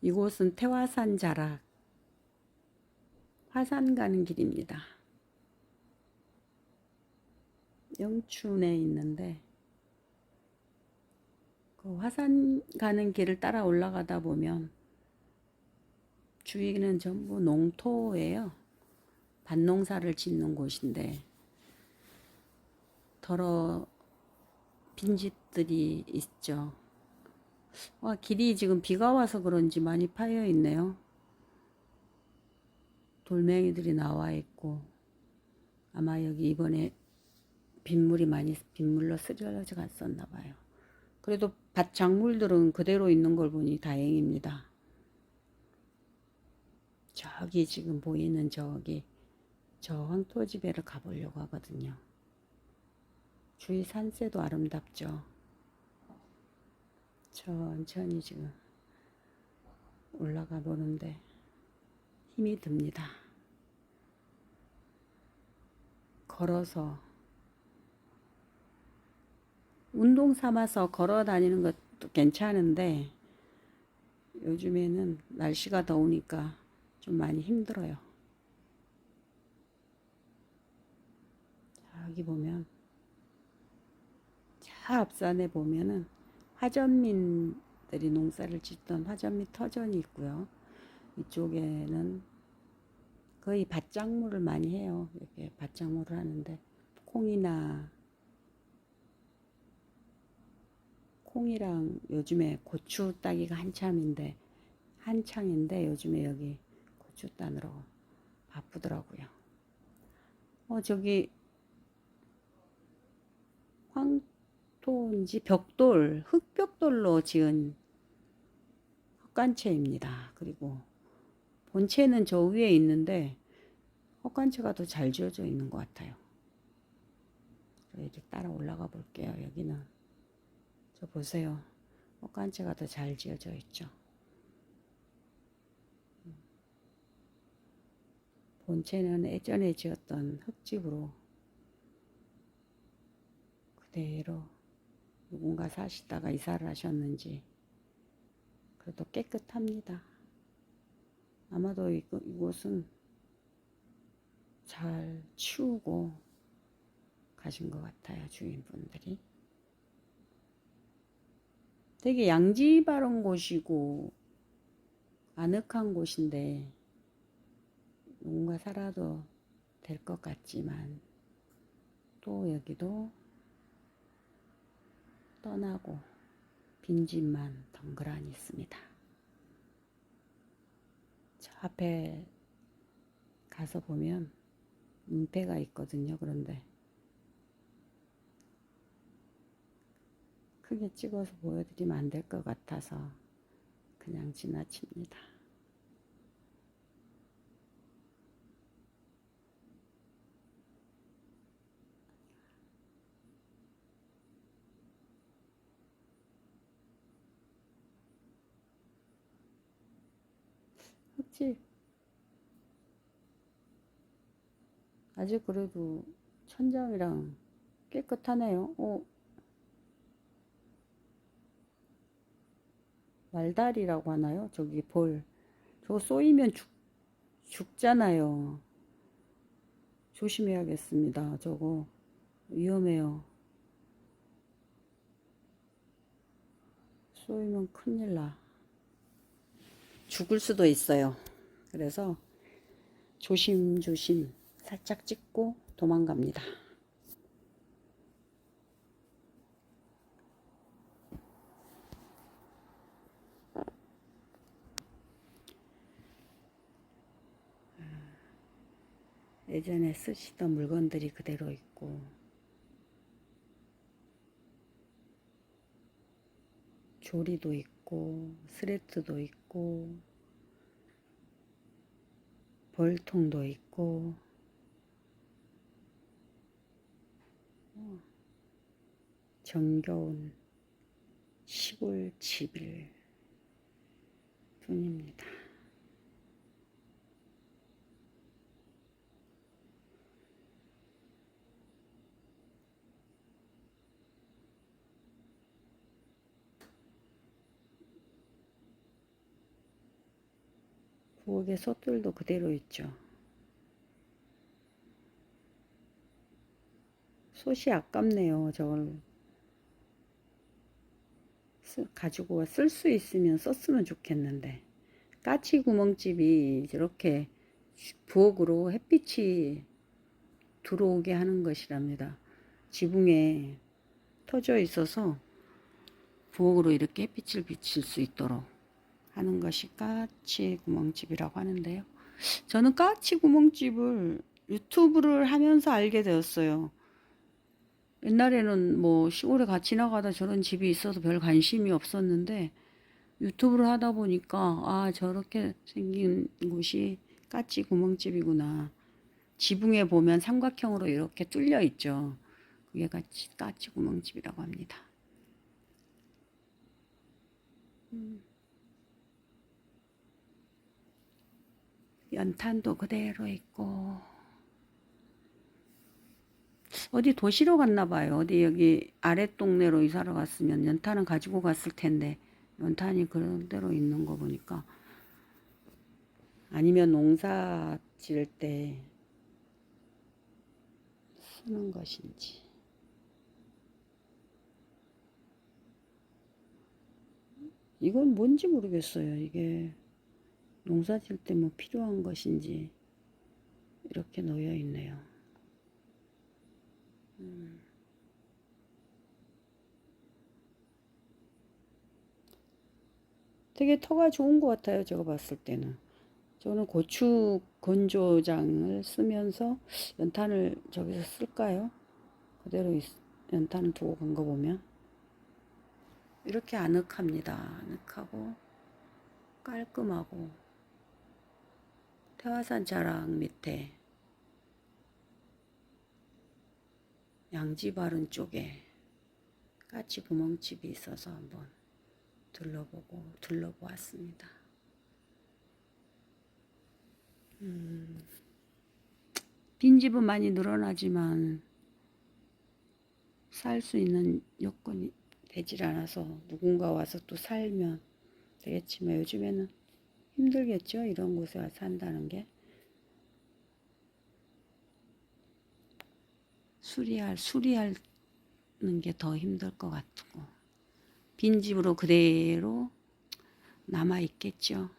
이곳은 태화산 자락 화산 가는 길입니다. 영춘에 있는데 그 화산 가는 길을 따라 올라가다 보면 주위는 전부 농토예요. 밭농사를 짓는 곳인데 더러 빈집들이 있죠. 와, 길이 지금 비가 와서 그런지 많이 파여 있네요. 돌멩이들이 나와 있고 아마 여기 이번에 빗물이 많이 빗물로 쓰러져 갔었나 봐요. 그래도 밭 작물들은 그대로 있는 걸 보니 다행입니다. 저기 지금 보이는 저기 저 황토지배를 가보려고 하거든요. 주위 산세도 아름답죠. 천천히 지금 올라가 보는데 힘이 듭니다. 걸어서 운동 삼아서 걸어 다니는 것도 괜찮은데 요즘에는 날씨가 더우니까 좀 많이 힘들어요. 저기 보면 저 앞산에 보면은 화전민들이 농사를 짓던 화전민 터전이 있고요. 이쪽에는 거의 밭작물을 많이 해요. 이렇게 밭작물을 하는데 콩이나 콩이랑 요즘에 고추 따기가 한참인데 한창인데 요즘에 여기 고추 따느라 바쁘더라고요. 어 저기 황 토인지 벽돌 흙벽돌로 지은 헛간채입니다. 그리고 본체는 저 위에 있는데 헛간채가 더 잘 지어져 있는 것 같아요. 이렇게 따라 올라가 볼게요. 여기는 저 보세요. 헛간채가 더 잘 지어져 있죠. 본체는 예전에 지었던 흙집으로 그대로 누군가 사시다가 이사를 하셨는지 그래도 깨끗합니다. 아마도 이곳은 잘 치우고 가신 것 같아요, 주인분들이. 되게 양지 바른 곳이고 아늑한 곳인데 누군가 살아도 될 것 같지만 또 여기도 떠나고 빈집만 덩그러니 있습니다. 저 앞에 가서 보면 민폐가 있거든요. 그런데 크게 찍어서 보여드리면 안 될 것 같아서 그냥 지나칩니다. 흙집 아직 그래도 천장이랑 깨끗하네요. 어, 말다리라고 하나요? 저기 벌. 저거 쏘이면 죽, 죽잖아요. 조심해야겠습니다. 저거 위험해요. 쏘이면 큰일 나. 죽을 수도 있어요. 그래서 조심조심 살짝 찍고 도망갑니다. 예전에 쓰시던 물건들이 그대로 있고 조리도 있고 스레트도 있고 벌통도 있고 어, 정겨운 시골 집일 뿐입니다. 부엌에 솥들도 그대로 있죠. 솥이 아깝네요. 저걸 쓰- 가지고 쓸 수 있으면 썼으면 좋겠는데 까치 구멍집이 이렇게 부엌으로 햇빛이 들어오게 하는 것이랍니다. 지붕에 터져 있어서 부엌으로 이렇게 햇빛을 비칠 수 있도록 하는 것이 까치 구멍집이라고 하는데요. 저는 까치 구멍집을 유튜브를 하면서 알게 되었어요. 옛날에는 뭐 시골에 같이 나가다 저런 집이 있어서 별 관심이 없었는데 유튜브를 하다 보니까 아 저렇게 생긴 곳이 까치 구멍집이구나. 지붕에 보면 삼각형으로 이렇게 뚫려 있죠. 그게 까치, 까치 구멍집이라고 합니다. 음. 연탄도 그대로 있고 어디 도시로 갔나 봐요. 어디 여기 아랫동네로 이사를 갔으면 연탄은 가지고 갔을 텐데 연탄이 그대로 있는 거 보니까 아니면 농사 지을 때 쓰는 것인지 이건 뭔지 모르겠어요. 이게 농사 지을 때뭐 필요한 것인지 이렇게 놓여 있네요. 음. 되게 터가 좋은 것 같아요. 제가 봤을 때는. 저는 고추 건조장을 쓰면서 연탄을 저기서 쓸까요? 그대로 있- 연탄을 두고 간 거 보면 이렇게 아늑합니다. 아늑하고 깔끔하고 태화산 자락 밑에 양지 바른 쪽에 까치 구멍집이 있어서 한번 둘러보고 둘러보았습니다. 음, 빈집은 많이 늘어나지만 살 수 있는 여건이 되질 않아서 누군가 와서 또 살면 되겠지만 요즘에는 힘들겠죠. 이런 곳에 와서 산다는 게. 수리할, 수리하는 게 더 힘들 것 같고. 빈집으로 그대로 남아 있겠죠.